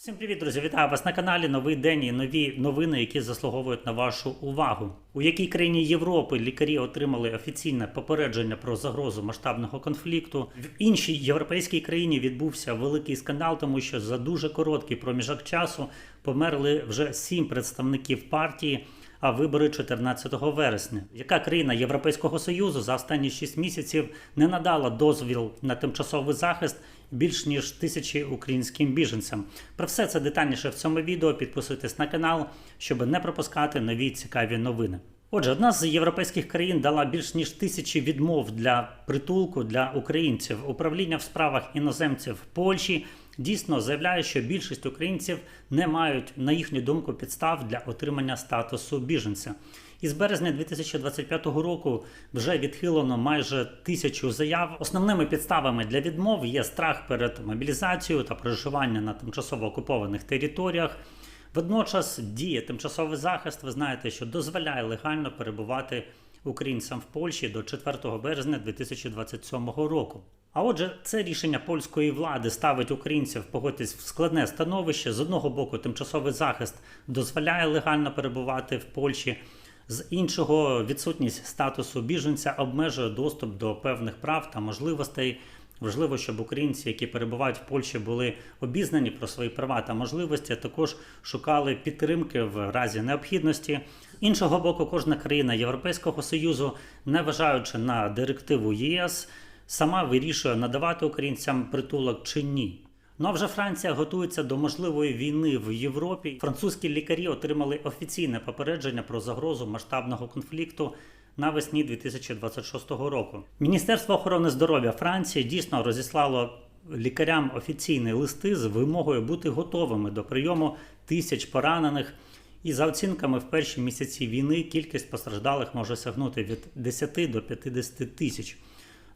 Всім привіт, друзі! Вітаю вас на каналі. Новий день і нові новини, які заслуговують на вашу увагу. У якій країні Європи лікарі отримали офіційне попередження про загрозу масштабного конфлікту. В іншій європейській країні відбувся великий скандал, тому що за дуже короткий проміжок часу померли вже сім представників партії. А вибори 14 вересня. Яка країна Європейського союзу за останні 6 місяців не надала дозвіл на тимчасовий захист більш ніж тисячі українським біженцям? Про все це детальніше в цьому відео. Підписуйтесь на канал, щоб не пропускати нові цікаві новини. Отже, одна з європейських країн дала більш ніж тисячі відмов для притулку для українців. Управління в справах іноземців Польщі дійсно заявляє, що більшість українців не мають, на їхню думку, підстав для отримання статусу біженця. Із березня 2025 року вже відхилено майже тисячу заяв. Основними підставами для відмов є страх перед мобілізацією та проживання на тимчасово окупованих територіях. Водночас діє тимчасовий захист. Ви знаєте, що дозволяє легально перебувати українцям в Польщі до 4 березня 2027 року. А отже, це рішення польської влади ставить українців погодьтесь в складне становище. З одного боку, тимчасовий захист дозволяє легально перебувати в Польщі. З іншого, відсутність статусу біженця обмежує доступ до певних прав та можливостей. Важливо, щоб українці, які перебувають в Польщі, були обізнані про свої права та можливості, а також шукали підтримки в разі необхідності. Іншого боку, кожна країна Європейського союзу, не вважаючи на директиву ЄС, сама вирішує надавати українцям притулок чи ні. Ну а вже Франція готується до можливої війни в Європі. Французькі лікарі отримали офіційне попередження про загрозу масштабного конфлікту навесні 2026 року. Міністерство охорони здоров'я Франції дійсно розіслало лікарям офіційні листи з вимогою бути готовими до прийому тисяч поранених. І за оцінками в перші місяці війни кількість постраждалих може сягнути від 10 до 50 тисяч.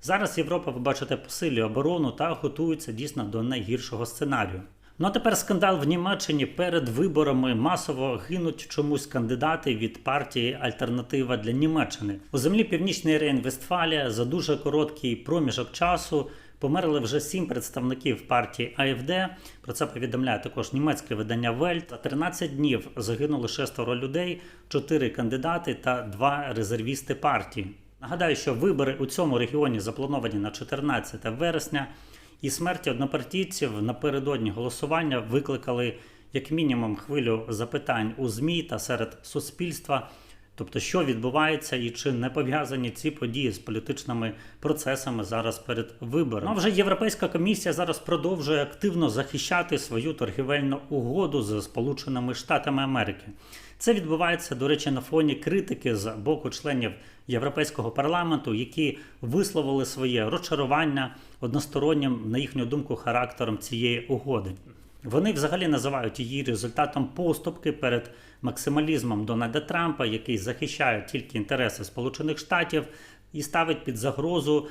Зараз Європа, ви бачите, посилює оборону та готується дійсно до найгіршого сценарію. Ну а тепер скандал в Німеччині перед виборами масово гинуть чомусь кандидати від партії Альтернатива для Німеччини у землі Північний Рейн-Вестфалія за дуже короткий проміжок часу. Померли вже сім представників партії АФД. Про це повідомляє також німецьке видання Вельт. За 13 днів загинули шестеро людей, чотири кандидати та два резервісти партії. Нагадаю, що вибори у цьому регіоні заплановані на 14 вересня, і смерті однопартійців напередодні голосування викликали як мінімум хвилю запитань у ЗМІ та серед суспільства. Тобто, що відбувається і чи не пов'язані ці події з політичними процесами зараз перед виборами? Ну, вже Європейська комісія зараз продовжує активно захищати свою торгівельну угоду з Сполученими Штатами Америки. Це відбувається, до речі, на фоні критики з боку членів Європейського парламенту, які висловили своє розчарування одностороннім, на їхню думку, характером цієї угоди. Вони взагалі називають її результатом поступки перед максималізмом Дональда Трампа, який захищає тільки інтереси Сполучених Штатів і ставить під загрозу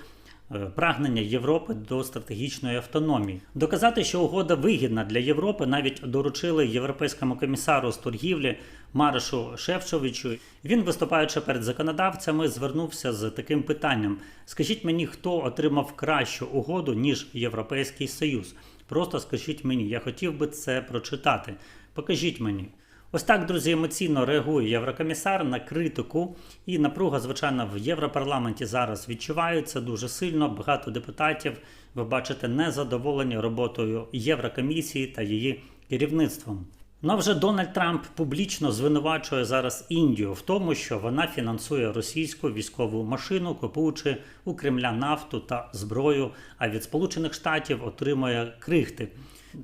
е, прагнення Європи до стратегічної автономії. Доказати, що угода вигідна для Європи, навіть доручили європейському комісару з торгівлі Маришу Шевчовичу. Він, виступаючи перед законодавцями, звернувся з таким питанням: скажіть мені, хто отримав кращу угоду ніж Європейський Союз? Просто скажіть мені, я хотів би це прочитати. Покажіть мені. Ось так, друзі, емоційно реагує єврокомісар на критику, і напруга, звичайно, в Європарламенті зараз відчувається дуже сильно. Багато депутатів, ви бачите, незадоволені роботою Єврокомісії та її керівництвом. Ну вже Дональд Трамп публічно звинувачує зараз Індію в тому, що вона фінансує російську військову машину, купуючи у Кремля нафту та зброю, а від Сполучених Штатів отримує крихти.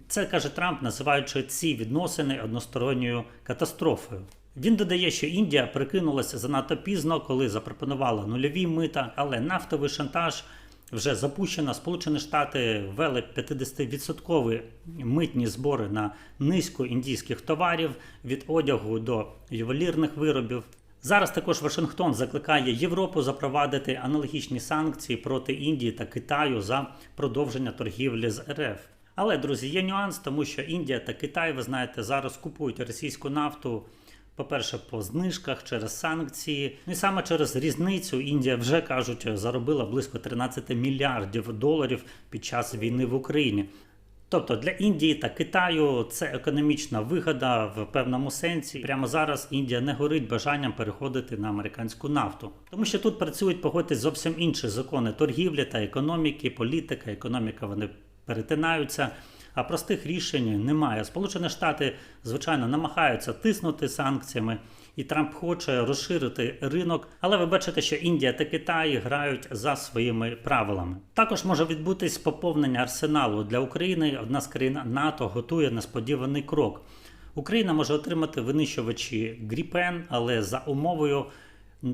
Це каже Трамп, називаючи ці відносини односторонньою катастрофою. Він додає, що Індія прикинулася занадто пізно, коли запропонувала нульові мита, але нафтовий шантаж вже запущено. Сполучені Штати ввели 50% митні збори на низку індійських товарів від одягу до ювелірних виробів. Зараз також Вашингтон закликає Європу запровадити аналогічні санкції проти Індії та Китаю за продовження торгівлі з РФ. Але друзі, є нюанс, тому що Індія та Китай, ви знаєте, зараз купують російську нафту. По-перше, по знижках через санкції. Ну і саме через різницю Індія вже кажуть заробила близько 13 мільярдів доларів під час війни в Україні. Тобто для Індії та Китаю це економічна вигода в певному сенсі. Прямо зараз Індія не горить бажанням переходити на американську нафту, тому що тут працюють погодьтесь зовсім інші закони торгівлі та економіки, політика, економіка вони перетинаються. А простих рішень немає. Сполучені Штати, звичайно, намагаються тиснути санкціями, і Трамп хоче розширити ринок. Але ви бачите, що Індія та Китай грають за своїми правилами. Також може відбутись поповнення арсеналу для України. Одна з країн НАТО готує несподіваний крок. Україна може отримати винищувачі Гріпен, але за умовою,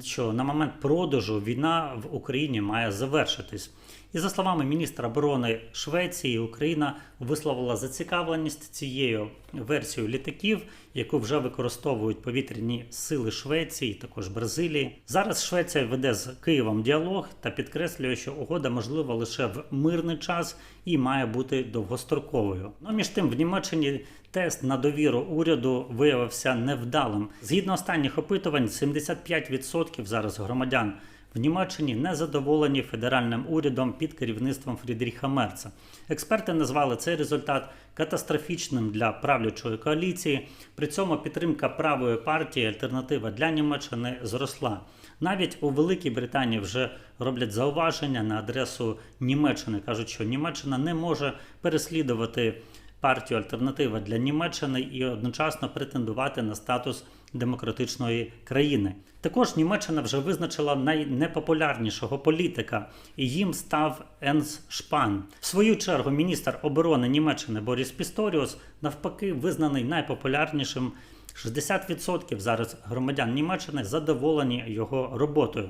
що на момент продажу війна в Україні має завершитись. І за словами міністра оборони Швеції, Україна висловила зацікавленість цією версією літаків, яку вже використовують повітряні сили Швеції, також Бразилії. Зараз Швеція веде з Києвом діалог та підкреслює, що угода можлива лише в мирний час і має бути довгостроковою. Ну між тим, в Німеччині тест на довіру уряду виявився невдалим. Згідно останніх опитувань, 75% зараз громадян. В Німеччині не задоволені федеральним урядом під керівництвом Фрідріха Мерца. Експерти назвали цей результат катастрофічним для правлячої коаліції. При цьому підтримка правої партії Альтернатива для Німеччини зросла. Навіть у Великій Британії вже роблять зауваження на адресу Німеччини. кажуть, що Німеччина не може переслідувати партію Альтернатива для Німеччини і одночасно претендувати на статус демократичної країни. Також Німеччина вже визначила найнепопулярнішого політика, і їм став Енс Шпан. В свою чергу міністр оборони Німеччини Боріс Пісторіус навпаки визнаний найпопулярнішим. 60% зараз громадян Німеччини задоволені його роботою.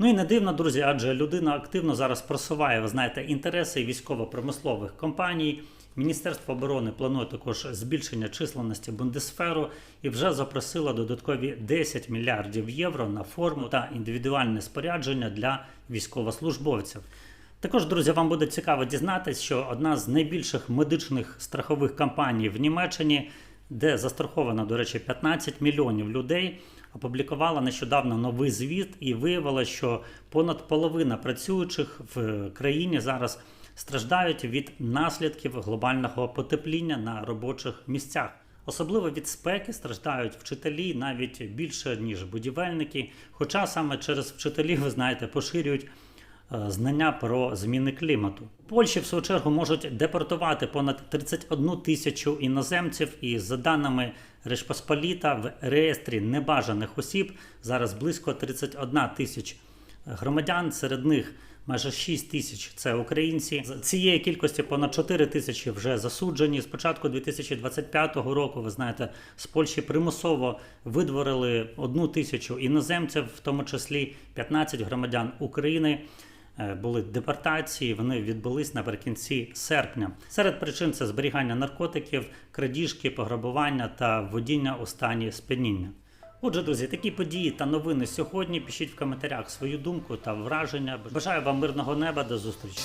Ну і не дивно, друзі, адже людина активно зараз просуває, ви знаєте, інтереси військово-промислових компаній. Міністерство оборони планує також збільшення численності Бундесферу і вже запросило додаткові 10 мільярдів євро на форму та індивідуальне спорядження для військовослужбовців. Також, друзі, вам буде цікаво дізнатися, що одна з найбільших медичних страхових компаній в Німеччині, де застраховано, до речі, 15 мільйонів людей, опублікувала нещодавно новий звіт і виявила, що понад половина працюючих в країні зараз страждають від наслідків глобального потепління на робочих місцях. Особливо від спеки страждають вчителі навіть більше ніж будівельники. Хоча саме через вчителів, ви знаєте, поширюють знання про зміни клімату. Польщі, в свою чергу, можуть депортувати понад 31 тисячу іноземців, і за даними Речпосполіта, в реєстрі небажаних осіб зараз близько 31 тисяч громадян. Серед них майже 6 тисяч це українці. З цієї кількості понад 4 тисячі вже засуджені. З початку 2025 року, ви знаєте, з Польщі примусово видворили одну тисячу іноземців, в тому числі 15 громадян України. Е, Були депортації, вони відбулись наприкінці серпня. Серед причин це зберігання наркотиків, крадіжки, пограбування та водіння у стані сп'яніння. Отже, друзі, такі події та новини сьогодні. Пишіть в коментарях свою думку та враження. Бажаю вам мирного неба. До зустрічі.